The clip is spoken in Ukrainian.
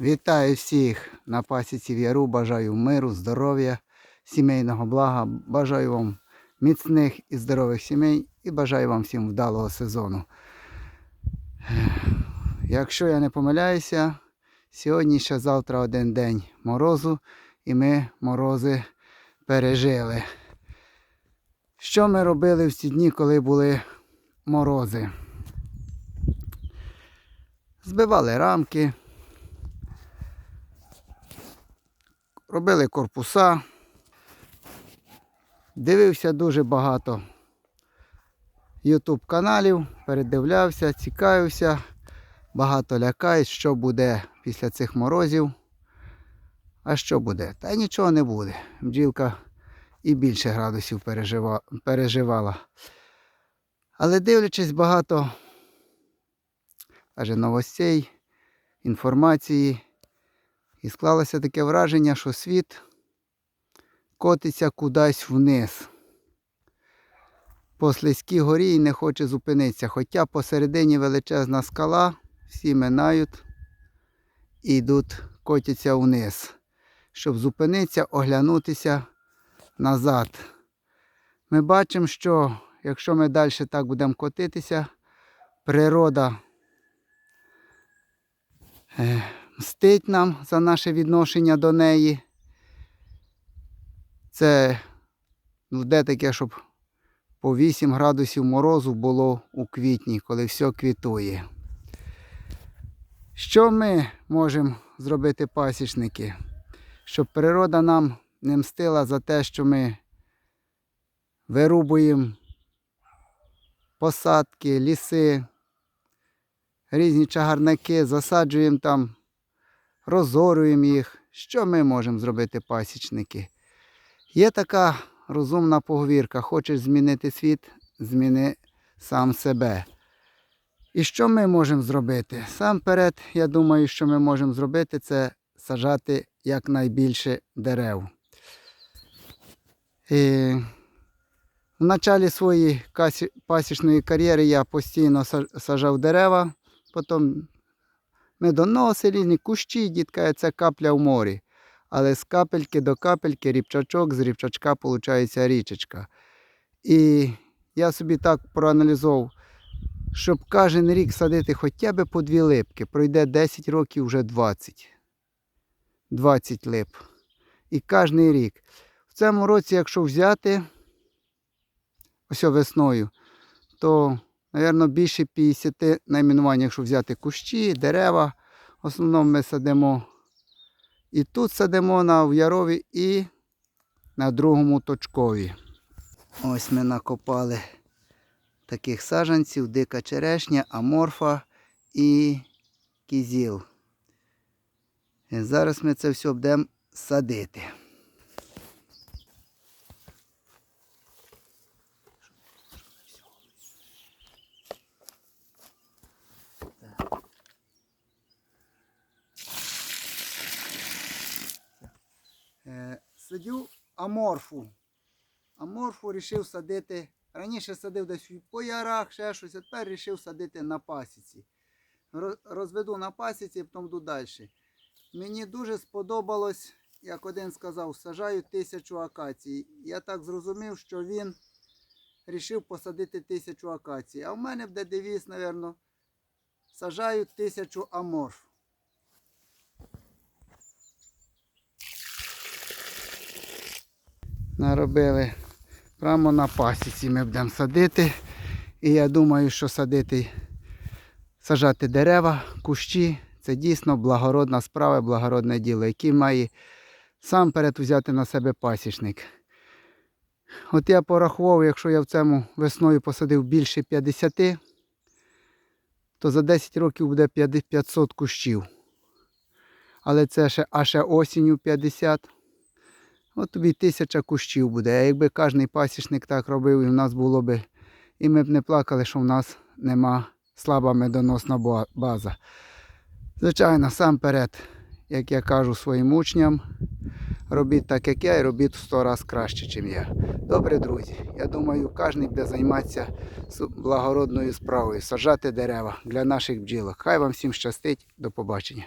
Вітаю всіх на пасіці в Яру. Бажаю миру, здоров'я, сімейного блага. Бажаю вам міцних і здорових сімей і бажаю вам всім вдалого сезону. Якщо я не помиляюся, сьогодні ще завтра один день морозу, і ми морози пережили. Що ми робили в ці дні, коли були морози? Збивали рамки. робили корпуса. Дивився дуже багато YouTube каналів, передивлявся, цікавився, багато лякаюсь, що буде після цих морозів. А що буде? Та нічого не буде. Бджілка і більше градусів переживала. Але дивлячись багато каже, новостей, інформації, і склалося таке враження, що світ котиться кудись вниз. По слизькій горі і не хоче зупинитися. Хоча посередині величезна скала, всі минають і йдуть, котяться вниз, щоб зупинитися, оглянутися назад. Ми бачимо, що якщо ми далі так будемо котитися, природа е, мстить нам за наше відношення до неї. Це ну, де таке, щоб по 8 градусів морозу було у квітні, коли все квітує. Що ми можемо зробити пасічники? Щоб природа нам не мстила за те, що ми вирубуємо посадки, ліси, різні чагарники, засаджуємо там розорюємо їх. Що ми можемо зробити, пасічники? Є така розумна поговірка. Хочеш змінити світ, зміни сам себе. І що ми можемо зробити? Сам перед, я думаю, що ми можемо зробити, це сажати якнайбільше дерев. І в началі своєї пасічної кар'єри я постійно сажав дерева, потім медоноси різні, кущі, дітка, це капля в морі. Але з капельки до капельки ріпчачок, з ріпчачка виходить річечка. І я собі так проаналізував, щоб кожен рік садити хоча б по дві липки, пройде 10 років вже 20. 20 лип. І кожен рік. В цьому році, якщо взяти ось весною, то Навірно, більше 50 найменувань, якщо взяти кущі, дерева. В основному ми садимо і тут садимо на В'ярові, і на другому точкові. Ось ми накопали таких саджанців, дика черешня, аморфа і кізіл. І зараз ми це все будемо садити. Е, Садю аморфу. Аморфу вирішив садити. Раніше садив десь по ярах, ще щось, а тепер вирішив садити на пасіці. Розведу на пасіці, потім йду далі. Мені дуже сподобалось, як один сказав, сажаю тисячу акацій. Я так зрозумів, що він вирішив посадити тисячу акацій. А в мене буде девіз, мабуть, сажаю тисячу аморф. наробили прямо на пасіці ми будемо садити. І я думаю, що садити, сажати дерева, кущі це дійсно благородна справа, благородне діло, яке має сам перед взяти на себе пасічник. От я порахував, якщо я в цьому весною посадив більше 50, то за 10 років буде 500 кущів. Але це ще, а ще осінню 50. От тобі тисяча кущів буде. А якби кожен пасічник так робив, і в нас було би, і ми б не плакали, що в нас нема слаба медоносна база. Звичайно, сам перед як я кажу своїм учням, робіть так, як я, і робіть в 100 разів краще, ніж я. Добре, друзі. Я думаю, кожен буде займатися благородною справою, саджати дерева для наших бджілок. Хай вам всім щастить. До побачення.